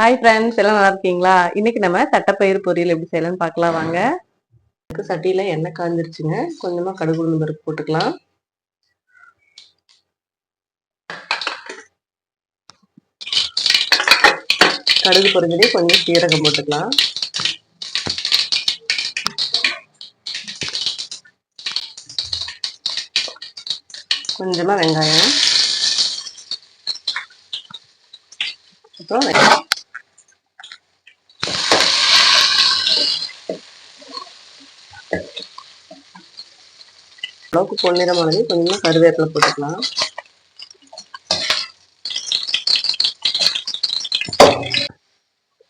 Hi friends எல்லாம் நல்லா இருக்கீங்களா? இன்னைக்கு நம்ம தட்டைப்பயிறு பொரியல் எப்படி செய்யலாம்னு பார்க்கலாம். வாங்க. சட்டியில எண்ணெய் காய்ஞ்சிருச்சுங்க கொஞ்சமா கடுகு உளுந்து பருப்பு போட்டுக்கலாம். கடுகு பொரிஞ்சதே கொஞ்சம் சீரகம் போட்டுக்கலாம். கொஞ்சமா வெங்காயம். அப்புறம் அளவுக்கு பொன்னிறமானது கொஞ்சமா கருவேப்பிலை போட்டுக்கலாம்.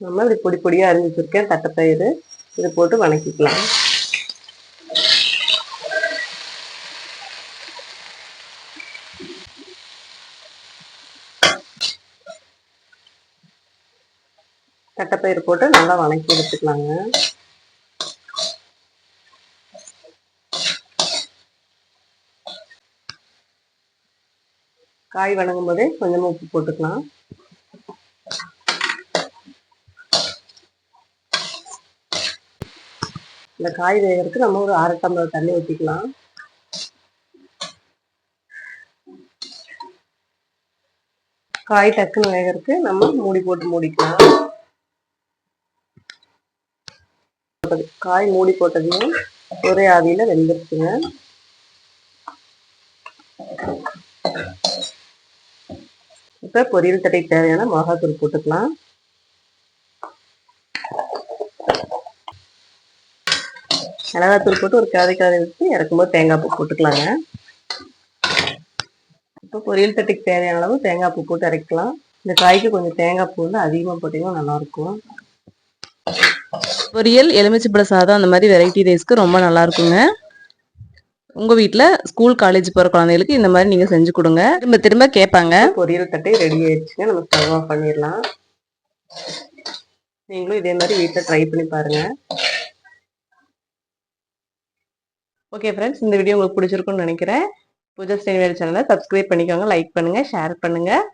நம்ம இப்படி பொடி பொடியா அரிஞ்சு வச்சுருக்கேன் தட்டைப்பயிறு இது போட்டு வணக்கிக்கலாம். தட்டைப்பயிறு போட்டு நல்லா வணக்கி எடுத்துக்கலாங்க. காய் வணங்கும் போதே கொஞ்சமாக உப்பு போட்டுக்கலாம். இந்த காய் வேகிறதுக்கு நம்ம ஒரு அரை டம்ளர் தண்ணி ஊற்றிக்கலாம் காய் டக்குன்னு வேகிறதுக்கு நம்ம மூடி போட்டு மூடிக்கலாம். காய் மூடி போட்டதையும் ஒரே ஆவியில வெந்துருச்சுங்க. இப்போ பொரியல் தட்டைக்கு தேவையான மிளகாத்தூள் போட்டுக்கலாம். மிளகாத்தூள் போட்டு ஒரு காதை காதை வச்சு இறக்கும்போது தேங்காய் பூ போட்டுக்கலாங்க. இப்போ பொரியல் தட்டைக்கு தேவையான அளவு தேங்காய் பூ போட்டு இறக்கலாம் இந்த காய்க்கு கொஞ்சம் தேங்காய் பூ வந்து அதிகமாக போட்டிங்கன்னா நல்லாயிருக்கும். பொரியல் எலுமிச்சைப்பழ சாதம் அந்த மாதிரி வெரைட்டி ரைஸ்க்கு ரொம்ப நல்லா இருக்குங்க உங்கள் வீட்டில் ஸ்கூல் காலேஜ் போகிற குழந்தைகளுக்கு இந்த மாதிரி நீங்கள் செஞ்சு கொடுங்க. திரும்ப திரும்ப கேட்பாங்க. பொரியல் தட்டை ரெடி ஆயிடுச்சுங்க நம்ம ஸ்டவ் ஆஃப் பண்ணிடலாம். நீங்களும் இதே மாதிரி வீட்டில் ட்ரை பண்ணி பாருங்க. ஓகே ஃப்ரெண்ட்ஸ் இந்த வீடியோ உங்களுக்கு பிடிச்சிருக்குன்னு நினைக்கிறேன். பூஜா ஸ்ரீனிவேல் சேனலை சப்ஸ்கிரைப் பண்ணிக்கோங்க லைக் பண்ணுங்கள் ஷேர் பண்ணுங்கள்